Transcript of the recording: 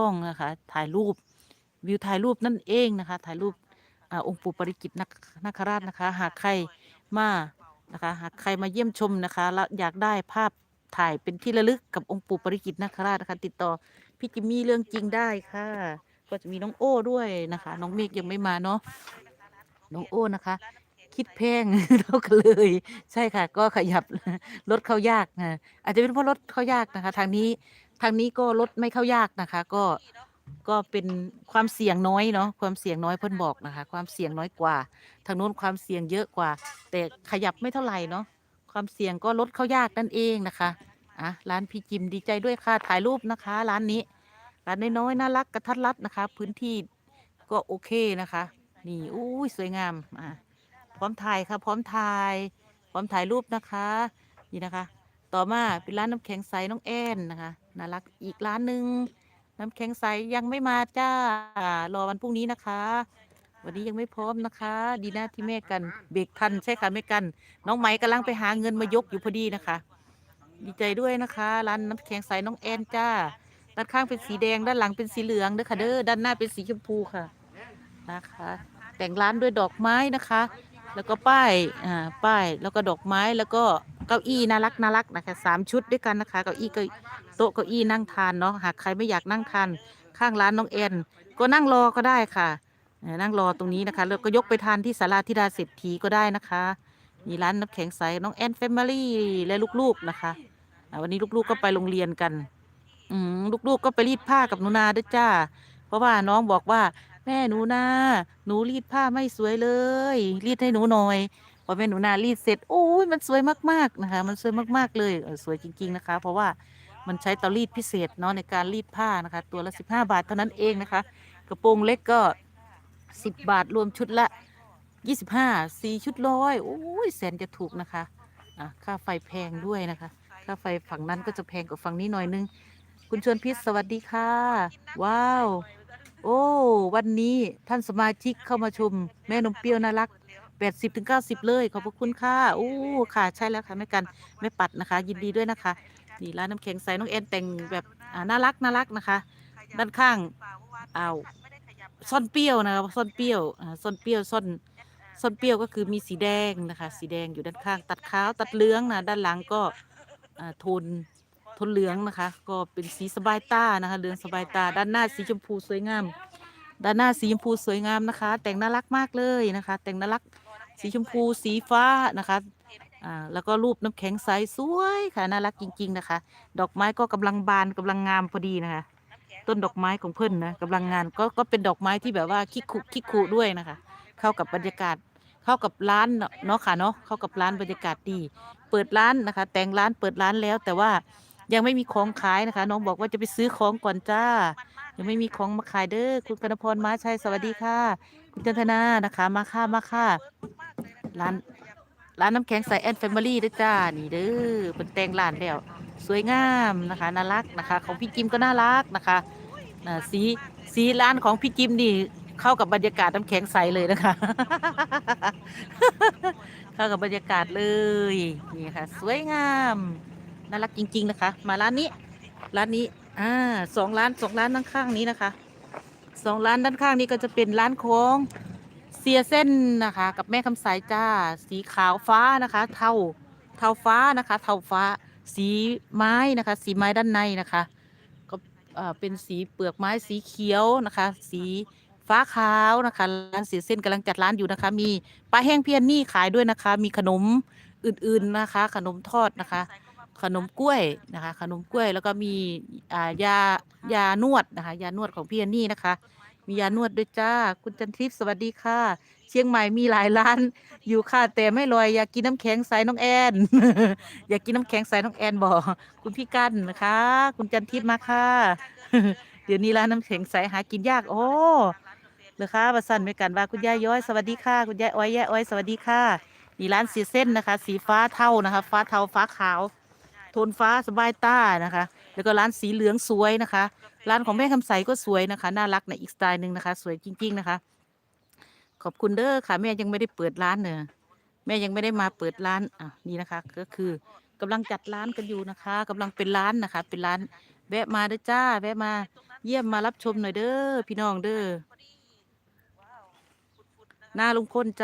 องนะคะ ถ่ายรูปวิวถ่ายรูปนั่นเองนะคะ ถ่ายรูปอาองค์ปู่ปริกิตนาคนาคราชนะคะ หากใครมานะคะหากใครมาเยี่ยมชมนะคะแล้วอยากได้ภาพถ่ายเป็นที่ระลึกกับองค์ปู่ปริกิตนาคราชนะคะ ติดต่อพี่จิมมี่เรื่องจริงได้ค่ะ ก็จะมีน้องโอ้ด้วยนะคะ น้องเมฆยังไม่มาเนาะน้องโอ้นะคะ คิดแพงเท่ากันเลย ใช่ค่ะ ก็ขยับรถเข้ายากนะอาจจะเป็นเพราะรถเข้ายากนะคะ ทางนี้ ทางนี้ก็รถไม่เข้ายากนะคะ ก็ก็เป็นความเสี่ยงน้อยเนาะความเสี่ยงน้อยเพิ่นบอกนะคะ ความเสี่ยงน้อยกว่า ทางโน้นความเสี่ยงเยอะกว่า แต่ขยับไม่เท่าไหร่เนาะความเสี่ยงก็ลดเข้ายากนั่นเองนะคะอะร้านพี่จิมดีใจด้วยค่ะถ่ายรูปนะคะ ร้านนี้ร้านน้อยๆน่ารักกระทัดรัดนะคะ พื้นที่ก็โอเคนะคะ นี่อุ้ยสวยงามอะพร้อมถ่ายค่ะ พร้อมถ่าย พร้อมถ่ายรูปนะคะ นี่นะคะ ต่อมาเป็นร้านน้ำแข็งใสน้องแอนนะคะน่ารักอีกร้านหนึ่งน้ำแข็งใสยังไม่มาจ้ารอวันพรุ่งนี้นะคะ วันนี้ยังไม่พร้อมนะคะ ดีนะที่แม่กันเบรกทันใช่ค่ะแม่กัน น้องไหมกำลังไปหาเงินมายกอยู่พอดีนะคะ ดีใจด้วยนะคะร้านน้ำแข็งใสน้องแอนจ้าด้านข้างเป็นสีแดงด้านหลังเป็นสีเหลืองเด้อค่ะเด้อด้านหน้าเป็นสีชมพูค่ะนะคะ แต่งร้านด้วยดอกไม้นะคะ แล้วก็ป้ายอ่าป้ายแล้วก็ดอกไม้แล้วก็ เก้าอี้น่ารักน่ารักนะคะสามชุดด้วยกันนะคะเก้าอี้เก็โต๊ะเก้าอี้นั่งทานเนาะหากใครไม่อยากนั่งทานข้างร้านน้องแอนก็นั่งรอก็ได้ค่ะนั่งรอตรงนี้นะคะแล้วก็ยกไปทานที่ศาลาธิดาเศรษฐีก็ได้นะคะมีร้านน้ำแข็งใสน้องแอนแฟมิลี่และลูกๆนะคะวันนี้ลูกๆก็ไปโรงเรียนกัน อืลูกๆก็ไปรีดผ้ากับหนูนาด้วยจ้า เพราะว่าน้องบอกว่า แม่หนูนาหนูรีดผ้าไม่สวยเลย รีดให้หนูหน่อย พอแม่หนูนารีดเสร็จโอ้ยมันสวยมากๆนะคะ มันสวยมากๆเลยสวยจริง ๆนะคะ เพราะว่ามันใช้เตารีดพิเศษเนาะในการรีดผ้านะคะ ตัวละ 15 บาทเท่านั้นเองนะคะ กระโปรงเล็กก็ 10 บาทรวมชุดละ 25 4 ชุดร้อยโอ้ยแสนจะถูกนะคะอะค่าไฟแพงด้วยนะคะ ค่าไฟฝั่งนั้นก็จะแพงกว่าฝั่งนี้หน่อยนึง คุณชวนพิษสวัสดีค่ะ ว้าว โอ้ วันนี้ท่านสมาชิกเข้ามาชม แม่นมเปรี้ยวน่ารัก 80ถึง90เลย ขอบพระคุณค่ะโอ้ค่ะใช่แล้วค่ะแม่กันแม่ปัดนะคะ ยินดีด้วยนะคะนี่ร้านน้ำแข็งใสน้องแอนแต่งแบบอ่าน่ารักน่ารักนะคะ ด้านข้างอ้าวซ่อนเปรี้ยวนะคะซ่อนเปรี้ยวอ่าซ่อนเปรี้ยวซ่อนซ่อนเปรี้ยวก็คือมีสีแดงนะคะ สีแดงอยู่ด้านข้าง ตัดขาวตัดเหลืองนะด้านหลังก็อ่าโทนโทนเหลืองนะคะ ก็เป็นสีสบายตานะคะเหลืองสบายตา ด้านหน้าสีชมพูสวยงาม ด้านหน้าสีชมพูสวยงามนะคะ แต่งน่ารักมากเลยนะคะ แต่งน่ารัก สีชมพูสีฟ้านะคะอ่าแล้วก็รูปน้ำแข็งใสสวยค่ะน่ารักจริง ๆนะคะ ดอกไม้ก็กำลังบานกำลังงามพอดีนะคะ ต้นดอกไม้ของเพิ่อนนะกำลังงานก็ก็เป็นดอกไม้ที่แบบว่าคิกคุคิกคุด้วยนะคะ เข้ากับบรรยากาศเข้ากับร้านเนาะเนาะค่ะเนาะเข้ากับร้านบรรยากาศดี เปิดร้านนะคะ แต่งร้านเปิดร้านแล้วแต่ว่ายังไม่มีของขายนะคะ น้องบอกว่าจะไปซื้อของก่อนจ้า ยังไม่มีของมาขายเด้อคุณกนพรมาชัยสวัสดีค่ะ คุณจันทนานะคะ มาค่ะมาค่ะ ร้านร้านน้ำแข็งใสแอนแฟมิลี่ด้วยจ้า นี่เด้อเป็นแตงร้านแล้ว สวยงามนะคะน่ารักนะคะ ของพี่จิมก็น่ารักนะคะอ่าสีสีร้านของพี่จิมนี่เข้ากับบรรยากาศน้ำแข็งใสเลยนะคะ เข้ากับบรรยากาศเลยนี่ค่ะ สวยงามน่ารักจริง ๆนะคะ มาร้านนี้ ร้านนี้อ่าสองร้านสองร้านด้านข้างนี้นะคะสองร้านด้านข้างนี้ก็จะเป็นร้านของ สียเส้นนะคะ กับแม่คำสายจ้า สีขาวฟ้านะคะ เทาเทาฟ้านะคะ เทาฟ้า สีไม้นะคะ สีไม้ด้านในนะคะ ก็เป็นสีเปลือกไม้สีเขียวนะคะ สีฟ้าขาวนะคะร้านเสียเส้นกำลังจัดร้านอยู่นะคะ มีปลาแห้งเพียนนี่ขายด้วยนะคะ มีขนมอื่นๆนะคะ ขนมทอดนะคะ ขนมกล้วยนะคะ ขนมกล้วยแล้วก็มีอ่ายายานวดนะคะ ยานวดของพี่อันนี่นะคะ มียานวดด้วยจ้า คุณจันทิพย์สวัสดีค่ะ เชียงใหม่มีหลายร้าน อยู่ค่ะแต่ไม่ลอยอยากกินน้ำแข็งใสน้องแอนอยากกินน้ำแข็งใสน้องแอนบอกคุณพี่กันนะคะ คุณจันทิพย์มาค่ะ เดี๋ยวนี้ร้านน้ำแข็งใสหากินยาก โอ้เหรอคะประสันไปกันว่าคุณยายย้อยสวัสดีค่ะ คุณยายอ้อยยายอ้อยสวัสดีค่ะนี่ร้านสีเส้นนะคะ สีฟ้าเทานะคะ ฟ้าเทาฟ้าขาว โทนฟ้าสบายตานะคะ แล้วก็ร้านสีเหลืองสวยนะคะ ร้านของแม่คำใสก็สวยนะคะ น่ารักในอีกสไตล์หนึ่งนะคะ สวยจริง ๆนะคะ ขอบคุณเด้อค่ะ แม่ยังไม่ได้เปิดร้านเนอะแม่ยังไม่ได้มาเปิดร้านอะนี่นะคะ ก็คือกำลังจัดร้านกันอยู่นะคะกำลังเป็นร้านนะคะ เป็นร้านแวะมาเด้อจ้า แวะมาเยี่ยมมารับชมหน่อยเด้อพี่น้องเด้อหน้าลุงพลจ้ะ